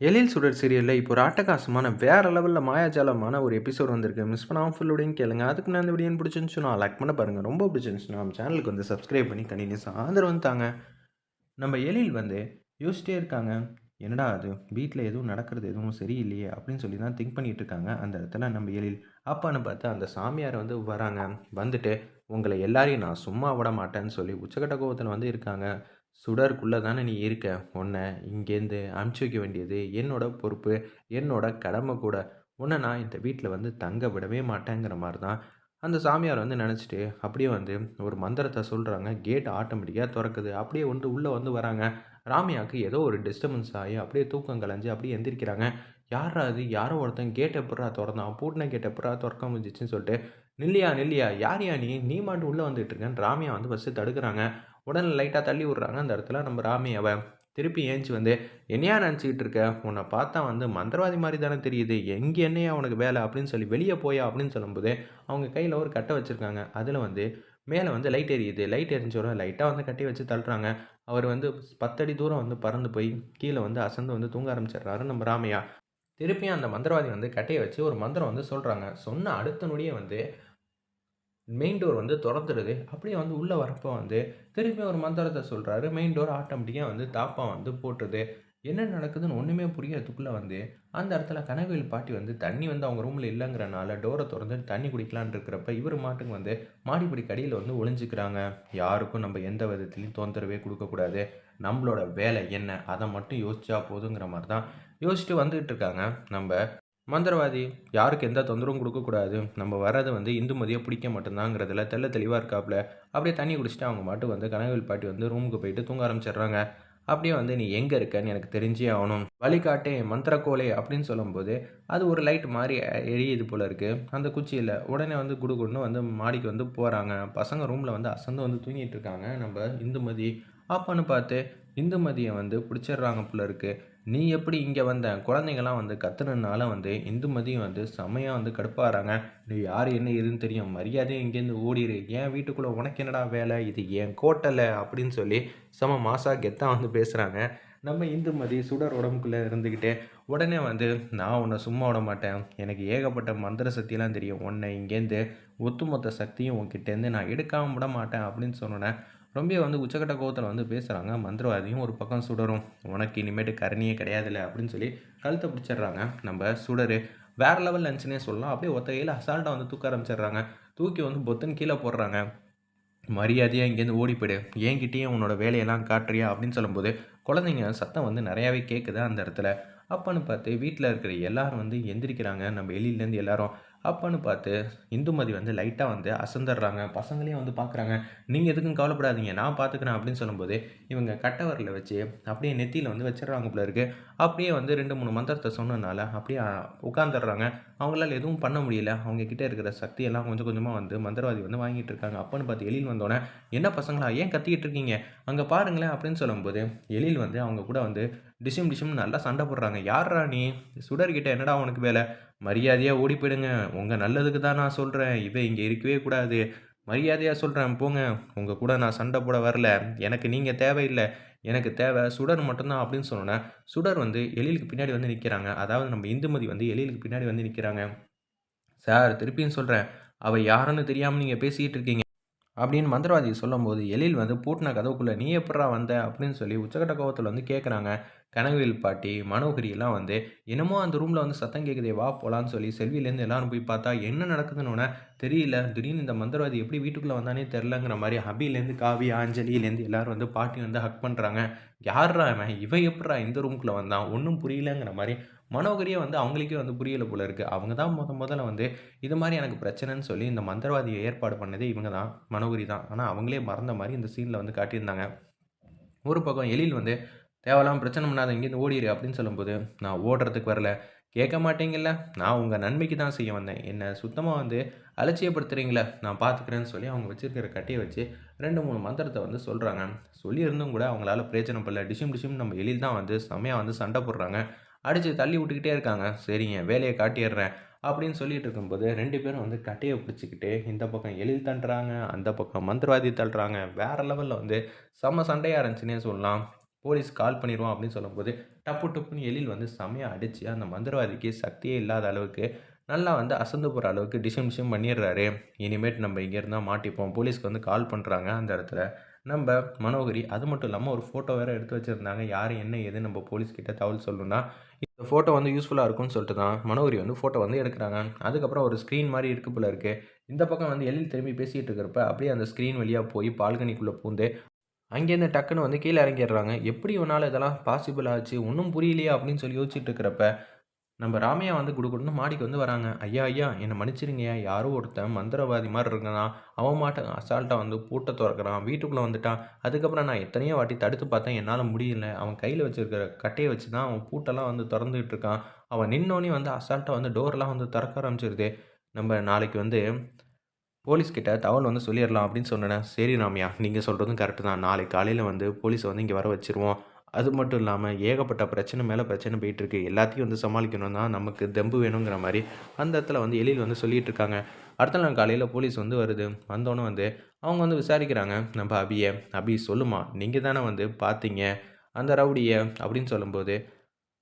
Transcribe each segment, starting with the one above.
எழில் சுடர் சீரியலில் இப்போ ஒரு அட்டகாசமான வேறு லெவலில் மாயாஜாலமான ஒரு எபிசோட் வந்திருக்கு. மிஸ் பண்ணாமல் ஃபுல்லோடையும் கேளுங்க. அதுக்கு நான் இந்த வீடியோ பிடிச்சிருந்துச்சுன்னா லைக் பண்ண பாருங்கள் ரொம்ப பிடிச்சிருந்துச்சுன்னா நம்ம சேனலுக்கு வந்து சப்ஸ்கிரைப் பண்ணி கண்டினியூஸாக ஆதரவு வந்தாங்க நம்ம எழில் வந்து யோசிச்சிட்டே இருக்காங்க. என்னடா அது? வீட்டில் எதுவும் நடக்கிறது எதுவும் சரியில்லையே அப்படின்னு சொல்லி தான் திங்க் பண்ணிகிட்டு இருக்காங்க. அந்த இடத்துல நம்ம எழில் அப்பான்னு பார்த்து அந்த சாமியார் வந்து வராங்க. வந்துட்டு உங்களை எல்லாரையும் நான் சும்மா விட மாட்டேன்னு சொல்லி உச்சக்கட்ட கோபத்தில் வந்து இருக்காங்க. சுடருக்குள்ளே தானே நீ இருக்க? உன்னை இங்கேருந்து அனுப்பிச்சி வைக்க வேண்டியது என்னோட பொறுப்பு என்னோட கடமை கூட. உன்னை நான் இந்த வீட்டில் வந்து தங்க விடவே மாட்டேங்கிற மாதிரி தான் அந்த சாமியார் வந்து நினச்சிட்டு அப்படியே வந்து ஒரு மந்திரத்தை சொல்கிறாங்க கேட் ஆட்டோமேட்டிக்காக திறக்குது. அப்படியே வந்து உள்ளே வந்து வராங்க. ராமியாவுக்கு ஏதோ ஒரு டிஸ்டர்பன்ஸ் ஆகி அப்படியே தூக்கம் கலைஞ்சு அப்படியே எந்திரிக்கிறாங்க. யாரா அது யாரோ ஒருத்தன் கேட்டை எப்படா திறந்தான்? பூட்டின கேட்டை எப்படா திறக்க முடிஞ்சிச்சுன்னு சொல்லிட்டு நில்லியா நில்லியா யார் யா நீ? நீ மாட்டு உள்ளே வந்துட்டு இருக்கேன் ராமியா வந்து ஃபஸ்ட்டு தடுக்கிறாங்க. உடனே லைட்டாக தள்ளி விட்றாங்க. அந்த இடத்துல நம்ம ராமியாவை திருப்பி ஏஞ்சி வந்து என்னையா நினச்சிக்கிட்டு இருக்க? உன்னை பார்த்தா வந்து மந்திரவாதி மாதிரி தானே தெரியுது. எங்கே என்னையா உனக்கு வேலை? அப்படின்னு சொல்லி வெளியே போயா? அப்படின்னு சொல்லும்போது அவங்க கையில் ஒரு கட்டை வச்சுருக்காங்க. அதில் வந்து மேலே வந்து லைட் எரியுது. லைட் எரிஞ்சோட லைட்டாக வந்து கட்டி வச்சு தள்ளுறாங்க. அவர் வந்து பத்தடி தூரம் வந்து பறந்து போய் கீழே வந்து அசந்து வந்து தூங்க ஆரம்பிச்சிடுறாரு நம்ம ராமையா. திருப்பியும் அந்த மந்திரவாதி வந்து கட்டையை வச்சு ஒரு மந்திரம் வந்து சொல்கிறாங்க சொன்ன அடுத்த நொடியே வந்து மெயின் டோர் வந்து திறந்துடுது அப்படியே வந்து உள்ளே வரப்போ வந்து திருப்பி ஒரு மந்திரத்தை சொல்கிறாரு மெயின் டோர் ஆட்டோமேட்டிக்காக வந்து தாப்பா வந்து போட்டுருது. என்ன நடக்குதுன்னு ஒன்றுமே புரியறதுக்குள்ளே வந்து அந்த இடத்துல கனவேல் பாட்டி வந்து தண்ணி வந்து அவங்க ரூமில் இல்லைங்கிறனால டோரை திறந்து தண்ணி குடிக்கலான் இருக்கிறப்ப இவர் மாட்டுக்கு வந்து மாடிப்படி கடியில் வந்து ஒளிஞ்சிக்கிறாங்க. யாருக்கும் நம்ம எந்த விதத்துலையும் தொந்தரவே கொடுக்கக்கூடாது. நம்மளோட வேலை என்ன? அதை மட்டும் யோசிச்சா போதுங்கிற மாதிரி தான் யோசிச்சுட்டு வந்துகிட்டு இருக்காங்க. நம்ம மந்திரவாதி யாருக்கு எந்த தொந்தரவும் கொடுக்கக்கூடாது. நம்ம வர்றது வந்து இந்துமதியை பிடிக்க மட்டும்தாங்கிறதுல தெல்ல தெளிவாக இருக்காப்புல அப்படியே தண்ணி குடிச்சிட்டு அவங்க மட்டும் வந்து கனகவில் பாட்டி வந்து ரூமுக்கு போயிட்டு தூங்க ஆரம்பிச்சிடுறாங்க. அப்படியே வந்து நீ எங்கே இருக்கன்னு எனக்கு தெரிஞ்சே ஆகணும். வழிகாட்டே மந்திரக்கோலே அப்படின்னு சொல்லும்போது அது ஒரு லைட் மாதிரி எரியுது போல இருக்குது அந்த குச்சியில் உடனே வந்து குடுகுன்னு வந்து மாடிக்கு வந்து போகிறாங்க பசங்க ரூமில் வந்து அசந்து வந்து தூங்கிட்டு இருக்காங்க. நம்ம இந்துமதி அப்பான்னு பார்த்து இந்துமதியை வந்து பிடிச்சிடுறாங்க போல இருக்குது நீ எப்படி இங்கே வந்த? குழந்தைங்களாம் வந்து கத்துனதுனால வந்து இந்துமதியும் வந்து செம்மையாக வந்து கடுப்பாகிறாங்க நீ யார் என்ன எதுன்னு தெரியும்? மரியாதையும் இங்கேருந்து ஓடிடு ஏன் வீட்டுக்குள்ளே உனக்கு என்னடா வேலை? இது என் கோட்டலை அப்படின்னு சொல்லி செம மாசா கெத்தாக வந்து பேசுகிறாங்க நம்ம இந்துமதி சுடர் உடம்புக்குள்ளே இருந்துக்கிட்டே உடனே வந்து நான் உன்னை சும்மா விட மாட்டேன். எனக்கு ஏகப்பட்ட மந்திர சக்தியெலாம் தெரியும். உன்னை இங்கேருந்து ஒத்துமொத்த சக்தியும் உன்கிட்டேருந்து நான் எடுக்காமல் விட மாட்டேன் அப்படின்னு சொன்னோன்னே ரொம்ப வந்து உச்சக்கட்ட கோவத்தில் வந்து பேசுகிறாங்க மந்திரவாதியும் ஒரு பக்கம் சுடரும். உனக்கு இனிமேட்டு கரணியே கிடையாதுல்ல அப்படின்னு சொல்லி கழுத்தை பிடிச்சிடுறாங்க. நம்ம சுடர். வேறு லெவல் லஞ்சுனே சொல்லலாம். அப்படியே ஒத்தையில் அசால்ட்டாக வந்து தூக்க ஆரம்பிச்சிடுறாங்க. தூக்கி வந்து பொத்தன் கீழே போடுறாங்க. மரியாதையாக இங்கேருந்து ஓடி போயிடு. என்கிட்டயும் உன்னோட வேலையெல்லாம் காட்டுறியா அப்படின்னு சொல்லும்போது குழந்தைங்க சத்தம் வந்து நிறையாவே கேட்குது அந்த இடத்துல. அப்பன்னு பார்த்து வீட்டில் இருக்கிற எல்லாரும் வந்து எந்திரிக்கிறாங்க. நம்ம வெளியிலேருந்து எல்லாரும் அப்போன்னு பார்த்து இந்துமதி வந்து லைட்டாக வந்து அசந்துடுறாங்க. பசங்களையும் வந்து பார்க்குறாங்க. நீங்கள் எதுக்கும் கவலைப்படாதீங்க. நான் பார்த்துக்கிறேன் அப்படின்னு சொல்லும்போது இவங்க கட்டவரில் வச்சு அப்படியே நெத்தியில் வந்து வச்சிடறாங்க போல இருக்குது அப்படியே வந்து ரெண்டு மூணு மந்திரத்தை சொன்னதுனால அப்படியே உட்காந்துடுறாங்க. அவங்களால எதுவும் பண்ண முடியல. அவங்க கிட்டே இருக்கிற சக்தியெல்லாம் கொஞ்சம் கொஞ்சமாக வந்து மந்திரவாதி வந்து வாங்கிட்டு இருக்காங்க. அப்போன்னு பார்த்து எழில் வந்தோடனே என்ன பசங்களா ஏன் கத்திக்கிட்டு இருக்கீங்க? அங்கே பாருங்களேன் அப்படின்னு சொல்லும்போது எழில் வந்து அவங்க கூட வந்து டிசிம் டிசிம் நல்லா சண்டை போடுறாங்க. யாரா நீ? சுடர்கிட்ட என்னடா உனக்கு வேலை? மரியாதையாக ஓடி போயிடுங்க. உங்கள் நல்லதுக்கு தான் நான் சொல்கிறேன் இவன் இங்கே இருக்கவே கூடாது. மரியாதையாக சொல்கிறேன் போங்க. உங்கள் கூட நான் சண்டை போட வரல. எனக்கு நீங்கள் தேவையில்லை. எனக்கு தேவை சுடர் மட்டும்தான் அப்படின்னு சொன்னோன்னே சுடர் வந்து எழிலுக்கு பின்னாடி வந்து நிற்கிறாங்க அதாவது நம்ம இந்துமதி வந்து எழிலுக்கு பின்னாடி வந்து நிற்கிறாங்க சார் திருப்பியும் சொல்கிறேன் அவள் யாருன்னு தெரியாமல் நீங்கள் பேசிக்கிட்டு இருக்கீங்க. அப்படின்னு மந்திரவாதி சொல்லும்போது எழில் வந்து பூட்டின கதவுக்குள்ளே நீ எப்படா வந்த? அப்படின்னு சொல்லி உச்சக்கட்ட கோவத்தில் வந்து கேட்குறாங்க கனகவேல் பாட்டி மனோகரியெல்லாம் வந்து என்னமோ அந்த ரூமில் வந்து சத்தம் கேட்குதே வா போகலான்னு சொல்லி செல்வியிலேருந்து எல்லாரும் போய் பார்த்தா என்ன நடக்குதுன்னு தெரியல. திடீர்னு இந்த மந்திரவாதி எப்படி வீட்டுக்குள்ளே வந்தானே தெரிலங்கிற மாதிரி அபிலேருந்து காவி ஆஞ்சலியிலேருந்து எல்லாரும் வந்து பாட்டி வந்து ஹக் பண்ணுறாங்க யார்ரா இவன்? இவன் எப்படா இந்த ரூம்குள்ளே வந்தான்? ஒன்றும் புரியலங்கிற மாதிரி மனோகரியே வந்து அவங்களுக்கே வந்து புரியலை போல இருக்குது அவங்க தான் முத முதல்ல வந்து இது மாதிரி எனக்கு பிரச்சனைன்னு சொல்லி இந்த மந்திரவாதியை ஏற்பாடு பண்ணதே இவங்க தான் மனோகரி தான். ஆனால் அவங்களே மறந்த மாதிரி இந்த சீனில் வந்து காட்டியிருந்தாங்க. ஒரு பக்கம் எழில் வந்து தேவையில்லாமல் பிரச்சனை பண்ணாத இங்கேருந்து ஓடிடு அப்படின்னு சொல்லும்போது நான் ஓடுறதுக்கு வரல. கேட்க மாட்டீங்கல்ல? நான் உங்கள் நன்மைக்கு தான் செய்ய வந்தேன். என்னை சுத்தமாக வந்து அலட்சியப்படுத்துகிறீங்களே நான் பார்த்துக்கிறேன்னு சொல்லி அவங்க வச்சுருக்கிற கட்டையை வச்சு ரெண்டு மூணு மந்திரத்தை வந்து சொல்கிறாங்க சொல்லியிருந்தும் கூட அவங்களால பிரயோஜனம் பண்ணல டிஷிம் டிஷிம் நம்ம எழில் தான் வந்து செம்மையாக வந்து சண்டை போடுறாங்க. அடித்து தள்ளி விட்டுக்கிட்டே இருக்காங்க. சரிங்க வேலையை காட்டிடுறேன் அப்படின்னு சொல்லிட்டு இருக்கும்போது ரெண்டு பேரும் வந்து கட்டையை பிடிச்சிக்கிட்டு இந்த பக்கம் எழில் தள்ளுறாங்க அந்த பக்கம் மந்திரவாதி தள்ளுறாங்க. வேறு லெவலில் வந்து செம்ம சண்டையாக இருந்துச்சுன்னே சொல்லலாம். போலீஸ் கால் பண்ணிடுவோம் அப்படின்னு சொல்லும்போது டப்பு டப்புன்னு எழில் வந்து செமையாக அடித்து அந்த மந்திரவாதிக்கு சக்தியே இல்லாத அளவுக்கு நல்லா வந்து அசந்து போகிற அளவுக்கு டிஷம் டிஷம் பண்ணிடுறாரு. இனிமேட்டு நம்ம இங்கே இருந்தால் மாட்டிப்போம். போலீஸ்க்கு வந்து கால் பண்ணுறாங்க அந்த இடத்துல. நம்ம மனோகரி அது மட்டும் இல்லாமல் ஒரு ஃபோட்டோ வேறு எடுத்து வச்சுருந்தாங்க. யார் என்ன ஏது நம்ம போலீஸ்கிட்ட தகவல் சொல்லணும்னா இந்த ஃபோட்டோ வந்து யூஸ்ஃபுல்லாக இருக்கும்னு சொல்லிட்டு தான் மனோகரி வந்து ஃபோட்டோ வந்து எடுக்கிறாங்க. அதுக்கப்புறம் ஒரு ஸ்க்ரீன் மாதிரி இருக்கு போல இருக்குது இந்த பக்கம் வந்து எழில் திரும்பி பேசிகிட்டு இருக்கிறப்ப அப்படியே அந்த ஸ்க்ரீன் வழியாக போய் பால்கனிக்குள்ளே பூந்து அங்கேருந்து டக்குன்னு வந்து கீழே இறங்கிடுறாங்க. எப்படி இவனால் இதெல்லாம் பாசிபிள் ஆச்சு? ஒன்றும் புரியலையா அப்படின்னு சொல்லி யோசிச்சுட்டு இருக்கிறப்ப நம்ம ராமையா வந்து குடுகுடுன்னு மாடிக்கு வந்து வராங்க. ஐயா ஐயா என்னை மன்னிச்சிருங்கய்யா யாரோ ஒருத்தன் மந்திரவாதி மாதிரி இருக்கான்? அவன் மாட்ட அசால்ட்டாக வந்து பூட்டை திறக்கிறான். வீட்டுக்குள்ளே வந்துட்டான். அதுக்கப்புறம் நான் எத்தனையோ வாட்டி தடுத்து பார்த்தேன். என்னால் முடியல. அவன் கையில் வச்சுருக்கிற கட்டையை வச்சு தான் அவன் பூட்டெல்லாம் வந்து திறந்துக்கிட்டு இருக்கான். அவன் நின்னோன்னே வந்து அசால்ட்டாக வந்து டோர்லாம் வந்து திறக்க ஆரம்பிச்சிருது. நம்ம நாளைக்கு வந்து போலீஸ்கிட்ட தகவல் வந்து சொல்லிடலாம் அப்படின்னு சொன்னேன். சரி ராமையா. நீங்கள் சொல்கிறதும் கரெக்டு தான். நாளைக்கு காலையில் வந்து போலீஸை வந்து இங்கே வர வச்சுருவோம். அது மட்டும் இல்லாமல் ஏகப்பட்ட பிரச்சனை மேலே பிரச்சனை போயிட்டுருக்கு. எல்லாத்தையும் வந்து சமாளிக்கணும்னா நமக்கு தெம்பு வேணுங்கிற மாதிரி அந்த இடத்துல வந்து எழில் வந்து சொல்லிகிட்டு இருக்காங்க. அடுத்த நாள் காலையில் போலீஸ் வந்து வருது. வந்தோன்னே வந்து அவங்க வந்து விசாரிக்கிறாங்க. நம்ம அபியை. அபி சொல்லுமா நீங்கள் தானே வந்து பார்த்தீங்க அந்த ரவுடியை அப்படின்னு சொல்லும்போது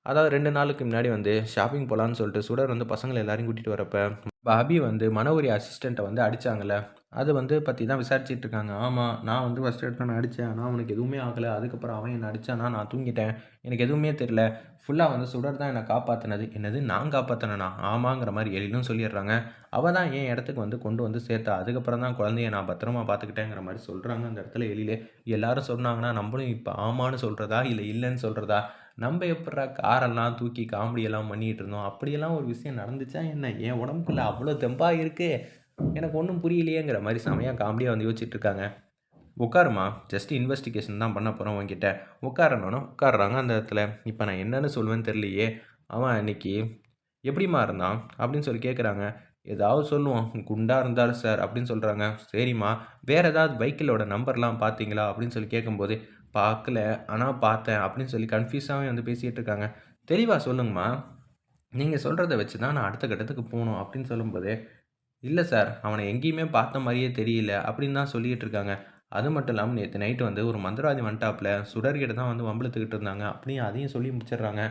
அதாவது ரெண்டு நாளுக்கு முன்னாடி வந்து ஷாப்பிங் போகலான்னு சொல்லிட்டு சுடர் வந்து பசங்களை எல்லாரையும் கூட்டிகிட்டு வரப்ப பாபி வந்து மனோரி அசிஸ்டண்ட்டை வந்து அடித்தாங்கல்ல அது வந்து பற்றி தான் விசாரிச்சுட்டு இருக்காங்க. ஆமாம் நான் வந்து ஃபஸ்ட் எடுத்து நான் அடித்தேன் ஆனால் அவனுக்கு எதுவுமே ஆகலை. அதுக்கப்புறம் அவன் என்னை அடித்தானா நான் தூங்கிட்டேன். எனக்கு எதுவுமே தெரில ஃபுல்லாக வந்து சுடர் தான் என்னை காப்பாற்றினது என்னது நான் காப்பாற்றினா ஆமாங்கிற மாதிரி எழிலும் சொல்லிடுறாங்க. அவள் தான் என் இடத்துக்கு வந்து கொண்டு வந்து சேர்த்தா. அதுக்கப்புறம் தான் குழந்தைய நான் பத்திரமா பார்த்துக்கிட்டேங்கிற மாதிரி சொல்கிறாங்க அந்த இடத்துல எழிலே. எல்லாரும் சொன்னாங்கன்னா நம்மளும் இப்போ ஆமான்னு சொல்கிறதா இல்லை இல்லைன்னு சொல்கிறதா நம்ம எப்படா காரெல்லாம் தூக்கி காமெடியெல்லாம் பண்ணிகிட்டு இருந்தோம் அப்படியெல்லாம் ஒரு விஷயம் நடந்துச்சா என்ன? என் உடம்புக்குள்ளே அவ்வளோ தெம்பாக இருக்குது எனக்கு ஒன்றும் புரியலையேங்கிற மாதிரி செமையாக காமெடியாக வந்து யோசிச்சுட்டு இருக்காங்க உட்காருமா ஜஸ்ட் இன்வெஸ்டிகேஷன் தான் பண்ண போகிறோம் உங்ககிட்ட உட்காரணுன்னா உட்காடுறாங்க அந்த இடத்துல. இப்போ நான் என்னென்னு சொல்லுவேன்னு தெரியலையே. அவன் அன்னைக்கு எப்படிம்மா இருந்தான்? அப்படின்னு சொல்லி கேட்குறாங்க ஏதாவது சொல்லுவோம். குண்டாக இருந்தாலும் சார் அப்படின்னு சொல்கிறாங்க சரிம்மா. வேறு ஏதாவது பைக்கிலோட நம்பர்லாம் பார்த்தீங்களா? அப்படின்னு சொல்லி கேட்கும்போது பார்க்கல. ஆனால் பார்த்தேன் அப்படின்னு சொல்லி கன்ஃபியூஸாகவே வந்து பேசிகிட்டு இருக்காங்க. தெளிவாக சொல்லுங்கம்மா. நீங்கள் சொல்கிறத வச்சு தான் நான் அடுத்த கட்டத்துக்கு போகணும் அப்படின்னு சொல்லும்போது இல்லை சார் அவனை எங்கேயுமே பார்த்த மாதிரியே தெரியல அப்படின்னு தான் சொல்லிகிட்டு இருக்காங்க. அது மட்டும் இல்லாமல் நேற்று நைட்டு வந்து ஒரு மந்திரவாதி வந்துட்டாப்பில் சுடர்கிட்ட தான் வந்து வம்பளத்துக்கிட்டு இருந்தாங்க. அப்படியே அதையும் சொல்லி முடிச்சிடுறாங்க.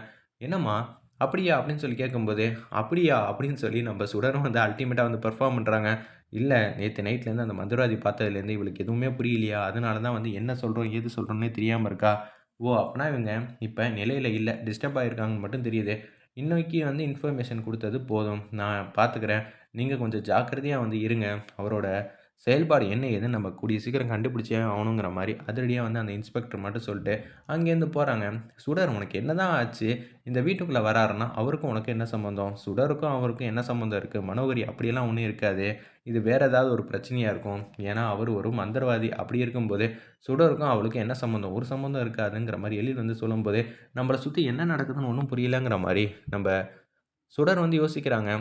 என்னம்மா அப்படியா? அப்படின்னு சொல்லி கேட்கும்போது அப்படியா? அப்படின்னு சொல்லி நம்ம சுடரும். வந்து அல்டிமேட்டாக வந்து பெர்ஃபார்ம் பண்ணுறாங்க இல்லை நேற்று நைட்லேருந்து அந்த மந்திரவாதி பார்த்ததுலேருந்து இவளுக்கு எதுவுமே புரியலையா? அதனால தான் வந்து என்ன சொல்கிறோம் எது சொல்கிறோன்னே தெரியாமல் இருக்கா? ஓ அப்படின்னா இவங்க இப்போ நிலையில் இல்லை. டிஸ்டர்ப் ஆகிருக்காங்கன்னு மட்டும் தெரியுது. இன்னைக்கு வந்து இன்ஃபர்மேஷன் கொடுத்தது போதும். நான் பார்த்துக்கிறேன் நீங்கள் கொஞ்சம் ஜாக்கிரதையாக வந்து இருங்க. அவரோட செயல்பாடு என்ன ஏதுன்னு நம்ம கூடிய சீக்கிரம் கண்டுபிடிச்சே ஆகணுங்கிற மாதிரி அதிரடியாக வந்து அந்த இன்ஸ்பெக்டர் மட்டும் சொல்லிட்டு அங்கேருந்து போகிறாங்க சுடர் உனக்கு என்ன தான் ஆச்சு? இந்த வீட்டுக்குள்ளே வராருன்னா அவருக்கும் உனக்கு என்ன சம்மந்தம் சுடருக்கும் அவருக்கும் என்ன சம்மந்தம் இருக்குது மனோகரி அப்படியெல்லாம் ஒன்றும் இருக்காது. இது வேறு ஏதாவது ஒரு பிரச்சனையாக இருக்கும். ஏன்னா அவர் ஒரு மந்திரவாதி. அப்படி இருக்கும்போது சுடருக்கும் அவளுக்கு என்ன சம்மந்தம் ஒரு சம்மந்தம் இருக்காதுங்கிற மாதிரி எழில் வந்து சொல்லும்போது நம்மளை சுற்றி என்ன நடக்குதுன்னு ஒன்றும் புரியலங்கிற மாதிரி நம்ம சுடர் வந்து யோசிக்கிறாங்க.